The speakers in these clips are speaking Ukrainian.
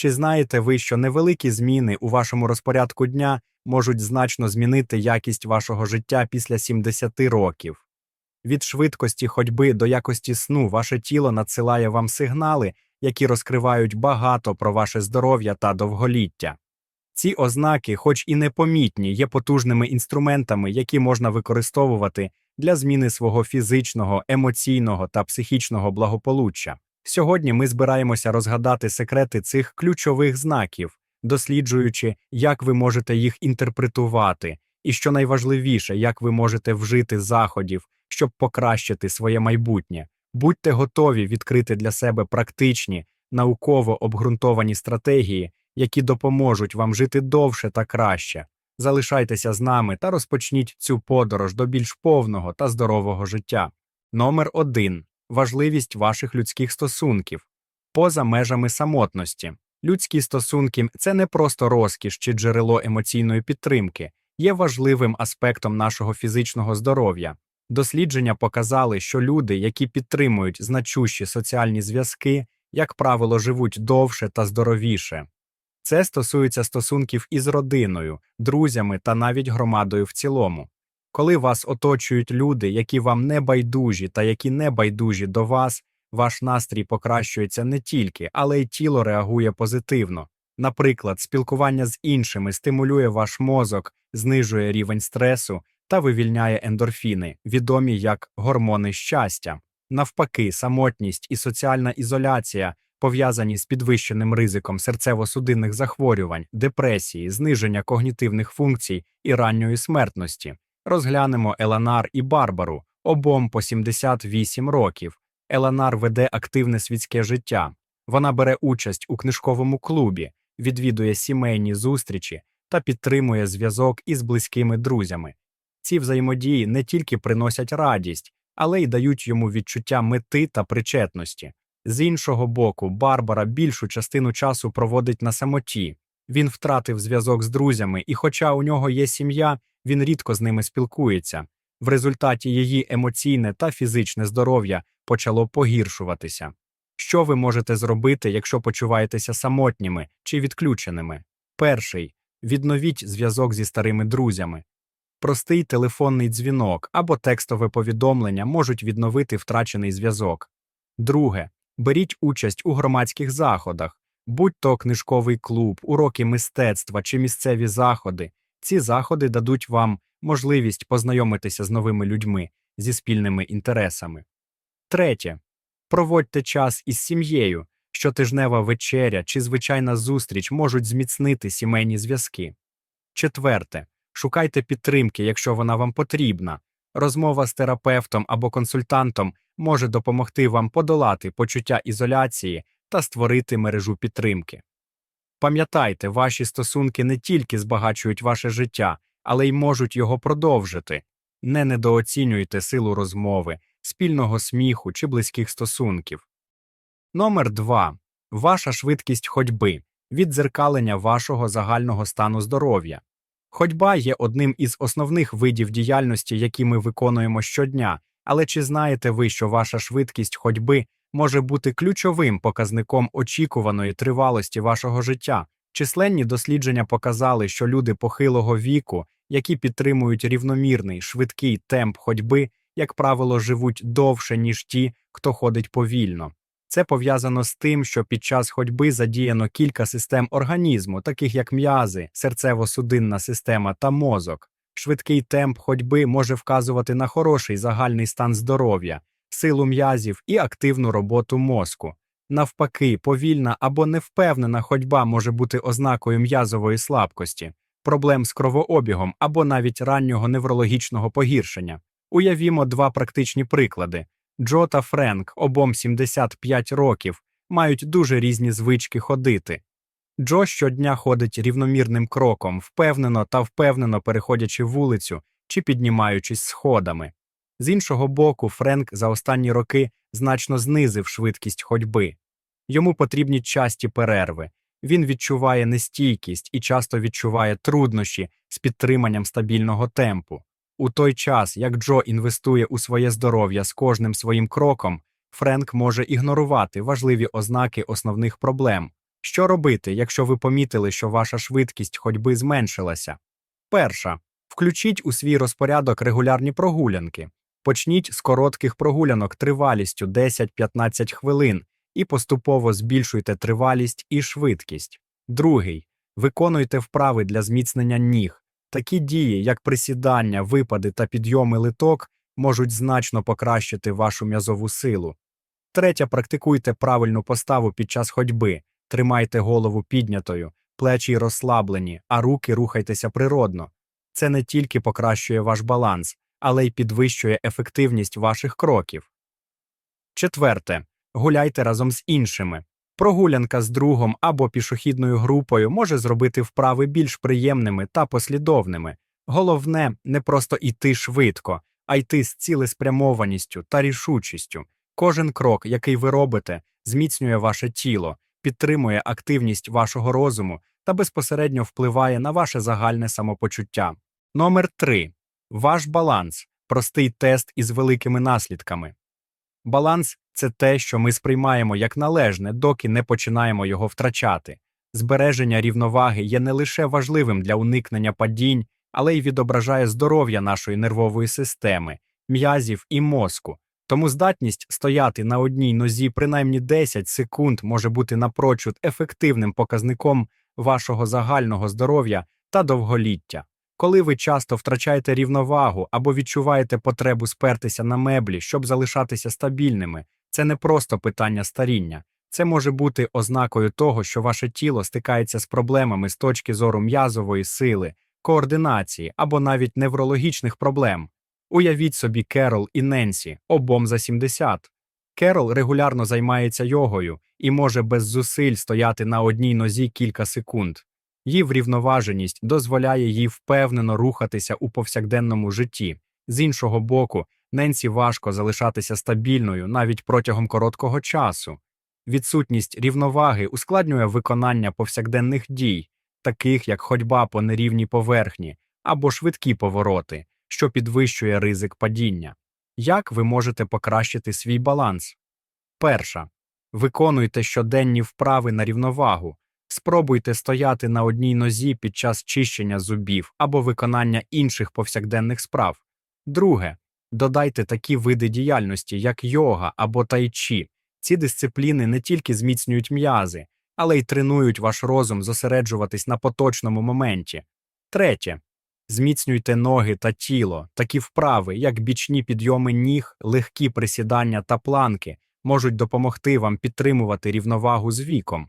Чи знаєте ви, що невеликі зміни у вашому розпорядку дня можуть значно змінити якість вашого життя після 70 років? Від швидкості ходьби до якості сну ваше тіло надсилає вам сигнали, які розкривають багато про ваше здоров'я та довголіття. Ці ознаки, хоч і непомітні, є потужними інструментами, які можна використовувати для зміни свого фізичного, емоційного та психічного благополуччя. Сьогодні ми збираємося розгадати секрети цих ключових знаків, досліджуючи, як ви можете їх інтерпретувати, і що найважливіше, як ви можете вжити заходів, щоб покращити своє майбутнє. Будьте готові відкрити для себе практичні, науково обґрунтовані стратегії, які допоможуть вам жити довше та краще. Залишайтеся з нами та розпочніть цю подорож до більш повного та здорового життя. Номер 1. Важливість ваших людських стосунків. Поза межами самотності. Людські стосунки це не просто розкіш чи джерело емоційної підтримки, є важливим аспектом нашого фізичного здоров'я. Дослідження показали, що люди, які підтримують значущі соціальні зв'язки, як правило, живуть довше та здоровіше. Це стосується стосунків із родиною, друзями та навіть громадою в цілому. Коли вас оточують люди, які вам не байдужі та які не байдужі до вас, ваш настрій покращується не тільки, але й тіло реагує позитивно. Наприклад, спілкування з іншими стимулює ваш мозок, знижує рівень стресу та вивільняє ендорфіни, відомі як гормони щастя. Навпаки, самотність і соціальна ізоляція пов'язані з підвищеним ризиком серцево-судинних захворювань, депресії, зниження когнітивних функцій і ранньої смертності. Розглянемо Еланар і Барбару, обом по 78 років. Еланар веде активне світське життя. Вона бере участь у книжковому клубі, відвідує сімейні зустрічі та підтримує зв'язок із близькими друзями. Ці взаємодії не тільки приносять радість, але й дають йому відчуття мети та причетності. З іншого боку, Барбара більшу частину часу проводить на самоті. Він втратив зв'язок з друзями, і, хоча у нього є сім'я, він рідко з ними спілкується. В результаті її емоційне та фізичне здоров'я почало погіршуватися. Що ви можете зробити, якщо почуваєтеся самотніми чи відключеними? Перший відновіть зв'язок зі старими друзями. Простий телефонний дзвінок або текстове повідомлення можуть відновити втрачений зв'язок. Друге беріть участь у громадських заходах, будь то книжковий клуб, уроки мистецтва чи місцеві заходи. Ці заходи дадуть вам можливість познайомитися з новими людьми зі спільними інтересами. Третє. Проводьте час із сім'єю. Щотижнева вечеря чи звичайна зустріч можуть зміцнити сімейні зв'язки. Четверте. Шукайте підтримки, якщо вона вам потрібна. Розмова з терапевтом або консультантом може допомогти вам подолати почуття ізоляції та створити мережу підтримки. Пам'ятайте, ваші стосунки не тільки збагачують ваше життя, але й можуть його продовжити. Не недооцінюйте силу розмови, спільного сміху чи близьких стосунків. Номер 2. Ваша швидкість ходьби віддзеркалення вашого загального стану здоров'я. Ходьба є одним із основних видів діяльності, які ми виконуємо щодня, але чи знаєте ви, що ваша швидкість ходьби може бути ключовим показником очікуваної тривалості вашого життя? Численні дослідження показали, що люди похилого віку, які підтримують рівномірний швидкий темп ходьби, як правило, живуть довше, ніж ті, хто ходить повільно. Це пов'язано з тим, що під час ходьби задіяно кілька систем організму, таких як м'язи, серцево-судинна система та мозок. Швидкий темп ходьби може вказувати на хороший загальний стан здоров'я, силу м'язів і активну роботу мозку. Навпаки, повільна або невпевнена ходьба може бути ознакою м'язової слабкості, проблем з кровообігом або навіть раннього неврологічного погіршення. Уявімо два практичні приклади. Джо та Френк, обом 75 років, мають дуже різні звички ходити. Джо щодня ходить рівномірним кроком, впевнено та впевнено переходячи вулицю чи піднімаючись сходами. З іншого боку, Френк за останні роки значно знизив швидкість ходьби. Йому потрібні часті перерви. Він відчуває нестійкість і часто відчуває труднощі з підтриманням стабільного темпу. У той час, як Джо інвестує у своє здоров'я з кожним своїм кроком, Френк може ігнорувати важливі ознаки основних проблем. Що робити, якщо ви помітили, що ваша швидкість ходьби зменшилася? Перша. Включіть у свій розпорядок регулярні прогулянки. Почніть з коротких прогулянок тривалістю 10-15 хвилин і поступово збільшуйте тривалість і швидкість. Другий. Виконуйте вправи для зміцнення ніг. Такі дії, як присідання, випади та підйоми литок, можуть значно покращити вашу м'язову силу. Третє, практикуйте правильну поставу під час ходьби. Тримайте голову піднятою, плечі розслаблені, а руки рухайтеся природно. Це не тільки покращує ваш баланс, але й підвищує ефективність ваших кроків. Четверте. Гуляйте разом з іншими. Прогулянка з другом або пішохідною групою може зробити вправи більш приємними та послідовними. Головне не просто йти швидко, а йти з цілеспрямованістю та рішучістю. Кожен крок, який ви робите, зміцнює ваше тіло, підтримує активність вашого розуму та безпосередньо впливає на ваше загальне самопочуття. Номер 3. Ваш баланс простий тест із великими наслідками. Баланс це те, що ми сприймаємо як належне, доки не починаємо його втрачати. Збереження рівноваги є не лише важливим для уникнення падінь, але й відображає здоров'я нашої нервової системи, м'язів і мозку. Тому здатність стояти на одній нозі принаймні 10 секунд може бути напрочуд ефективним показником вашого загального здоров'я та довголіття. Коли ви часто втрачаєте рівновагу або відчуваєте потребу спертися на меблі, щоб залишатися стабільними, це не просто питання старіння, це може бути ознакою того, що ваше тіло стикається з проблемами з точки зору м'язової сили, координації або навіть неврологічних проблем. Уявіть собі Керол і Ненсі, обом за 70. Керол регулярно займається йогою і може без зусиль стояти на одній нозі кілька секунд. Її врівноваженість дозволяє їй впевнено рухатися у повсякденному житті. З іншого боку, Ненсі важко залишатися стабільною навіть протягом короткого часу. Відсутність рівноваги ускладнює виконання повсякденних дій, таких як ходьба по нерівній поверхні або швидкі повороти, що підвищує ризик падіння. Як ви можете покращити свій баланс? Перша. Виконуйте щоденні вправи на рівновагу. Спробуйте стояти на одній нозі під час чищення зубів або виконання інших повсякденних справ. Друге. Додайте такі види діяльності, як йога або тайчі. Ці дисципліни не тільки зміцнюють м'язи, але й тренують ваш розум зосереджуватись на поточному моменті. Третє. Зміцнюйте ноги та тіло. Такі вправи, як бічні підйоми ніг, легкі присідання та планки, можуть допомогти вам підтримувати рівновагу з віком.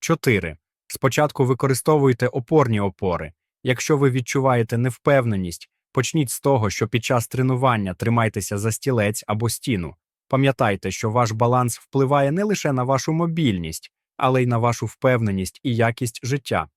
4. Спочатку використовуйте опорні опори. Якщо ви відчуваєте невпевненість, почніть з того, що під час тренування тримайтеся за стілець або стіну. Пам'ятайте, що ваш баланс впливає не лише на вашу мобільність, але й на вашу впевненість і якість життя.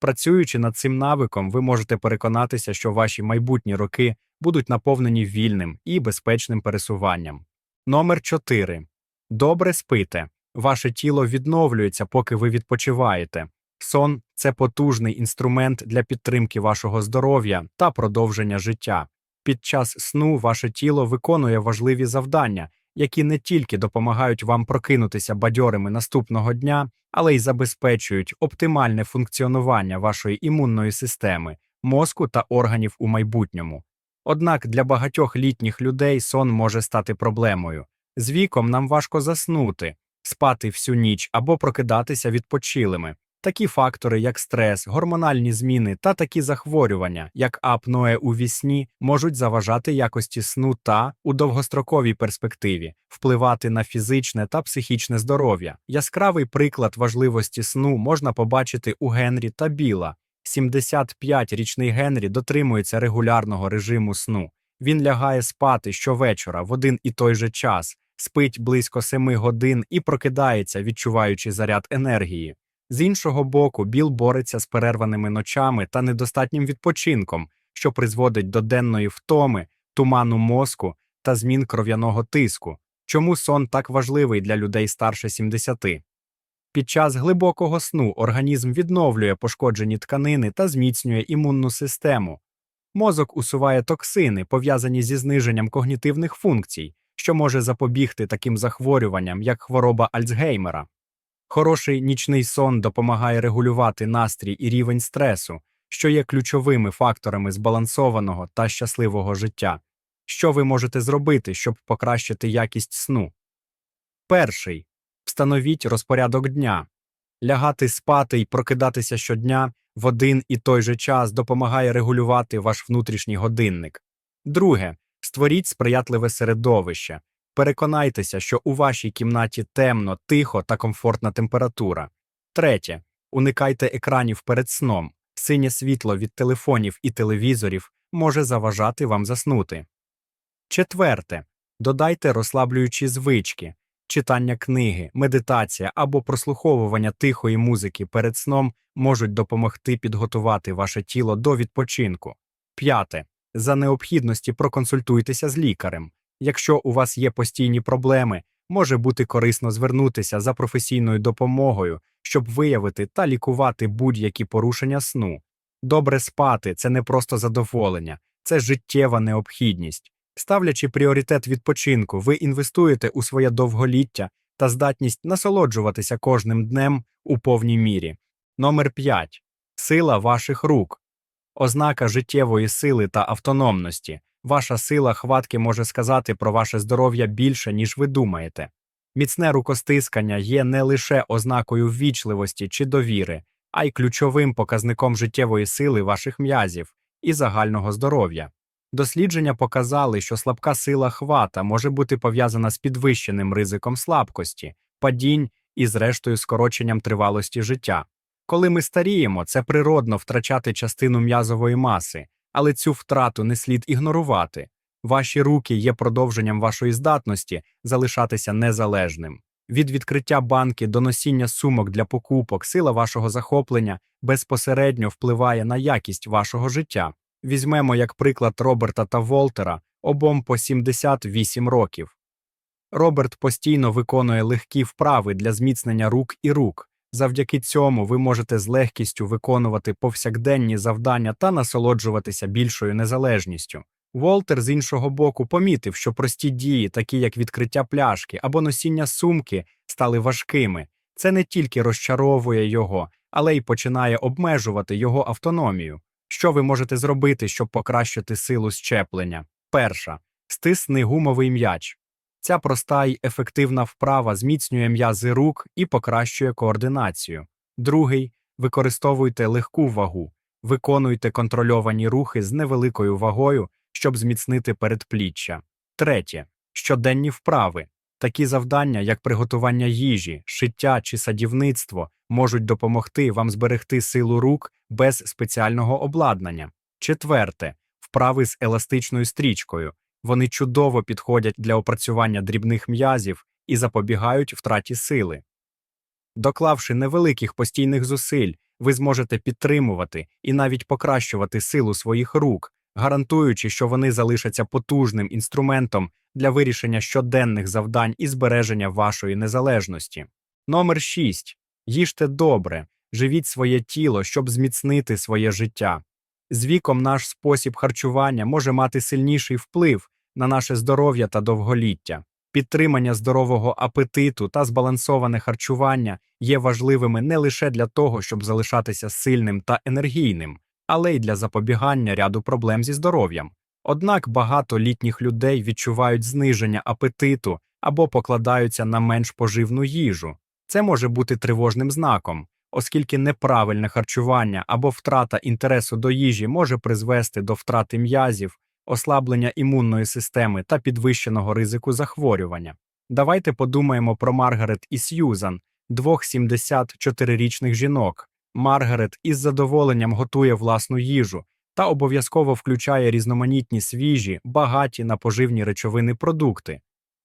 Працюючи над цим навиком, ви можете переконатися, що ваші майбутні роки будуть наповнені вільним і безпечним пересуванням. Номер 4. Добре спите. Ваше тіло відновлюється, поки ви відпочиваєте. Сон це потужний інструмент для підтримки вашого здоров'я та продовження життя. Під час сну ваше тіло виконує важливі завдання, які не тільки допомагають вам прокинутися бадьорими наступного дня, але й забезпечують оптимальне функціонування вашої імунної системи, мозку та органів у майбутньому. Однак для багатьох літніх людей сон може стати проблемою. З віком нам важко заснути, спати всю ніч або прокидатися відпочилими. Такі фактори, як стрес, гормональні зміни та такі захворювання, як апноe у вісні, можуть заважати якості сну та, у довгостроковій перспективі, впливати на фізичне та психічне здоров'я. Яскравий приклад важливості сну можна побачити у Генрі та Біла. 75-річний Генрі дотримується регулярного режиму сну. Він лягає спати щовечора в один і той же час, спить близько 7 годин і прокидається, відчуваючи заряд енергії. З іншого боку, Біл бореться з перерваними ночами та недостатнім відпочинком, що призводить до денної втоми, туману мозку та змін кров'яного тиску. Чому сон так важливий для людей старше 70? Під час глибокого сну організм відновлює пошкоджені тканини та зміцнює імунну систему. Мозок усуває токсини, пов'язані зі зниженням когнітивних функцій, що може запобігти таким захворюванням, як хвороба Альцгеймера. Хороший нічний сон допомагає регулювати настрій і рівень стресу, що є ключовими факторами збалансованого та щасливого життя. Що ви можете зробити, щоб покращити якість сну? Перший. Встановіть розпорядок дня. Лягати спати і прокидатися щодня в один і той же час допомагає регулювати ваш внутрішній годинник. Друге. Створіть сприятливе середовище. Переконайтеся, що у вашій кімнаті темно, тихо та комфортна температура. Третє. Уникайте екранів перед сном. Синє світло від телефонів і телевізорів може заважати вам заснути. Четверте. Додайте розслаблюючі звички. Читання книги, медитація або прослуховування тихої музики перед сном можуть допомогти підготувати ваше тіло до відпочинку. П'яте. За необхідності проконсультуйтеся з лікарем. Якщо у вас є постійні проблеми, може бути корисно звернутися за професійною допомогою, щоб виявити та лікувати будь-які порушення сну. Добре спати це не просто задоволення, це життєва необхідність. Ставлячи пріоритет відпочинку, ви інвестуєте у своє довголіття та здатність насолоджуватися кожним днем у повній мірі. Номер 5. Сила ваших рук. Ознака життєвої сили та автономності. Ваша сила хватки може сказати про ваше здоров'я більше, ніж ви думаєте. Міцне рукостискання є не лише ознакою ввічливості чи довіри, а й ключовим показником життєвої сили ваших м'язів і загального здоров'я. Дослідження показали, що слабка сила хвата може бути пов'язана з підвищеним ризиком слабкості, падінь і, зрештою, скороченням тривалості життя. Коли ми старіємо, це природно втрачати частину м'язової маси, але цю втрату не слід ігнорувати. Ваші руки є продовженням вашої здатності залишатися незалежним. Від відкриття банки до носіння сумок для покупок сила вашого захоплення безпосередньо впливає на якість вашого життя. Візьмемо як приклад Роберта та Волтера, обом по 78 років. Роберт постійно виконує легкі вправи для зміцнення рук і рук. Завдяки цьому ви можете з легкістю виконувати повсякденні завдання та насолоджуватися більшою незалежністю. Волтер з іншого боку помітив, що прості дії, такі як відкриття пляшки або носіння сумки, стали важкими. Це не тільки розчаровує його, але й починає обмежувати його автономію. Що ви можете зробити, щоб покращити силу щеплення? Перша стисни гумовий м'яч. Ця проста й ефективна вправа зміцнює м'язи рук і покращує координацію. Другий використовуйте легку вагу, виконуйте контрольовані рухи з невеликою вагою, щоб зміцнити передпліччя. Третє щоденні вправи. Такі завдання, як приготування їжі, шиття чи садівництво, можуть допомогти вам зберегти силу рук без спеціального обладнання. Четверте вправи з еластичною стрічкою. Вони чудово підходять для опрацювання дрібних м'язів і запобігають втраті сили. Доклавши невеликих постійних зусиль, ви зможете підтримувати і навіть покращувати силу своїх рук, гарантуючи, що вони залишаться потужним інструментом для вирішення щоденних завдань і збереження вашої незалежності. Номер 6. Їжте добре, живіть своє тіло, щоб зміцнити своє життя. З віком наш спосіб харчування може мати сильніший вплив на наше здоров'я та довголіття. Підтримання здорового апетиту та збалансоване харчування є важливими не лише для того, щоб залишатися сильним та енергійним, але й для запобігання ряду проблем зі здоров'ям. Однак багато літніх людей відчувають зниження апетиту або покладаються на менш поживну їжу. Це може бути тривожним знаком, оскільки неправильне харчування або втрата інтересу до їжі може призвести до втрати м'язів, ослаблення імунної системи та підвищеного ризику захворювання. Давайте подумаємо про Маргарет і Сьюзан, двох 74-річних жінок. Маргарет із задоволенням готує власну їжу та обов'язково включає різноманітні свіжі, багаті на поживні речовини продукти.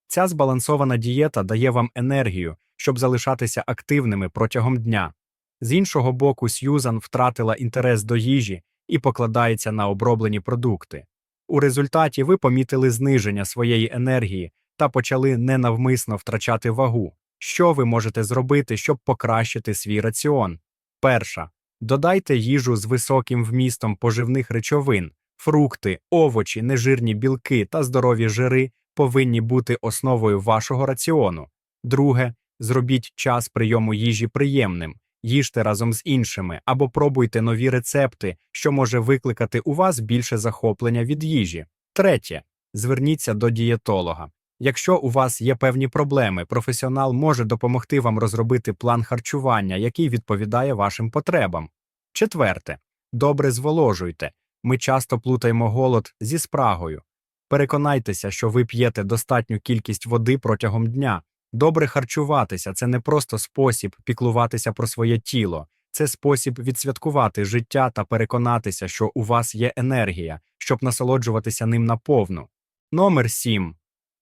Ця збалансована дієта дає вам енергію, щоб залишатися активними протягом дня. З іншого боку, Сьюзан втратила інтерес до їжі і покладається на оброблені продукти. У результаті ви помітили зниження своєї енергії та почали ненавмисно втрачати вагу. Що ви можете зробити, щоб покращити свій раціон? Перша. Додайте їжу з високим вмістом поживних речовин, фрукти, овочі, нежирні білки та здорові жири повинні бути основою вашого раціону. Друге, Зробіть час прийому їжі приємним, їжте разом з іншими або пробуйте нові рецепти, що може викликати у вас більше захоплення від їжі. Третє. Зверніться до дієтолога. Якщо у вас є певні проблеми, професіонал може допомогти вам розробити план харчування, який відповідає вашим потребам. Четверте. Добре зволожуйте. Ми часто плутаємо голод зі спрагою. Переконайтеся, що ви п'єте достатню кількість води протягом дня. Добре харчуватися це не просто спосіб піклуватися про своє тіло, це спосіб відсвяткувати життя та переконатися, що у вас є енергія, щоб насолоджуватися ним наповну. Номер 7.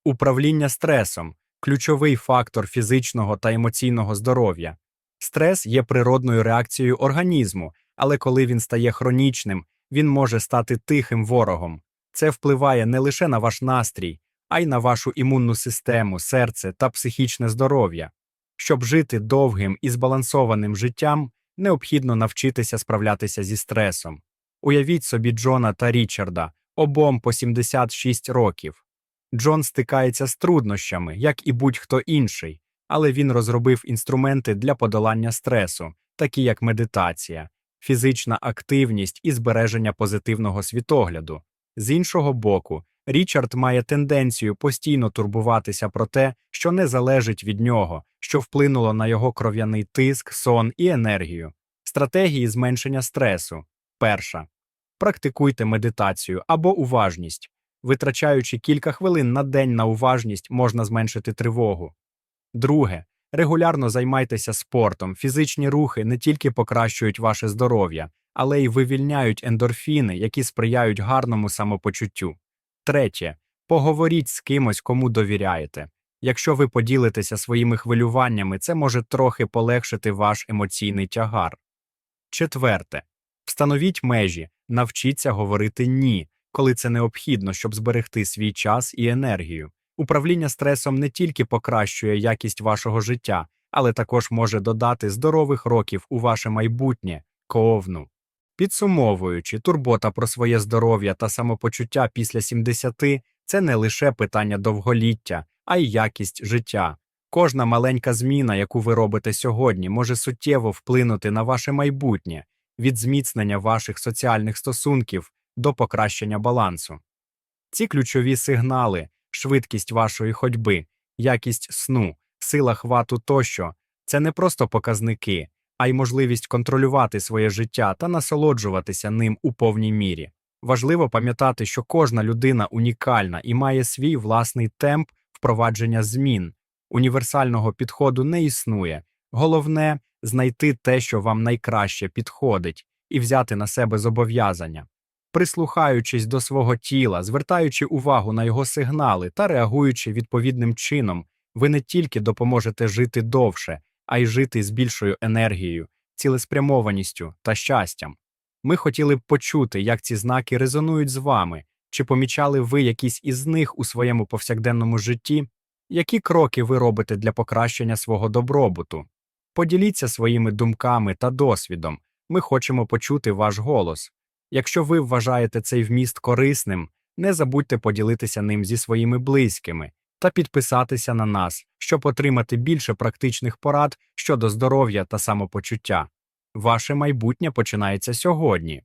Управління стресом ключовий фактор фізичного та емоційного здоров'я. Стрес є природною реакцією організму, але коли він стає хронічним, він може стати тихим ворогом. Це впливає не лише на ваш настрій, а й на вашу імунну систему, серце та психічне здоров'я. Щоб жити довгим і збалансованим життям, необхідно навчитися справлятися зі стресом. Уявіть собі Джона та Річарда, обом по 76 років. Джон стикається з труднощами, як і будь-хто інший, але він розробив інструменти для подолання стресу, такі як медитація, фізична активність і збереження позитивного світогляду. З іншого боку, Річард має тенденцію постійно турбуватися про те, що не залежить від нього, що вплинуло на його кров'яний тиск, сон і енергію. Стратегії зменшення стресу. Перша. Практикуйте медитацію або уважність. Витрачаючи кілька хвилин на день на уважність, можна зменшити тривогу. Друге. Регулярно займайтеся спортом. Фізичні рухи не тільки покращують ваше здоров'я, але й вивільняють ендорфіни, які сприяють гарному самопочуттю. Третє. Поговоріть з кимось, кому довіряєте. Якщо ви поділитеся своїми хвилюваннями, це може трохи полегшити ваш емоційний тягар. Четверте. Встановіть межі, навчіться говорити ні, коли це необхідно, щоб зберегти свій час і енергію. Управління стресом не тільки покращує якість вашого життя, але також може додати здорових років у ваше майбутнє ковну. Підсумовуючи, турбота про своє здоров'я та самопочуття після 70 – це не лише питання довголіття, а й якість життя. Кожна маленька зміна, яку ви робите сьогодні, може суттєво вплинути на ваше майбутнє від зміцнення ваших соціальних стосунків до покращення балансу. Ці ключові сигнали, швидкість вашої ходьби, якість сну, сила хвату тощо це не просто показники, а й можливість контролювати своє життя та насолоджуватися ним у повній мірі. Важливо пам'ятати, що кожна людина унікальна і має свій власний темп впровадження змін. Універсального підходу не існує. Головне знайти те, що вам найкраще підходить, і взяти на себе зобов'язання. Прислухаючись до свого тіла, звертаючи увагу на його сигнали та реагуючи відповідним чином, ви не тільки допоможете жити довше, а й жити з більшою енергією, цілеспрямованістю та щастям. Ми хотіли б почути, як ці знаки резонують з вами, чи помічали ви якісь із них у своєму повсякденному житті, які кроки ви робите для покращення свого добробуту. Поділіться своїми думками та досвідом. Ми хочемо почути ваш голос. Якщо ви вважаєте цей вміст корисним, не забудьте поділитися ним зі своїми близькими та підписатися на нас, щоб отримати більше практичних порад щодо здоров'я та самопочуття. Ваше майбутнє починається сьогодні.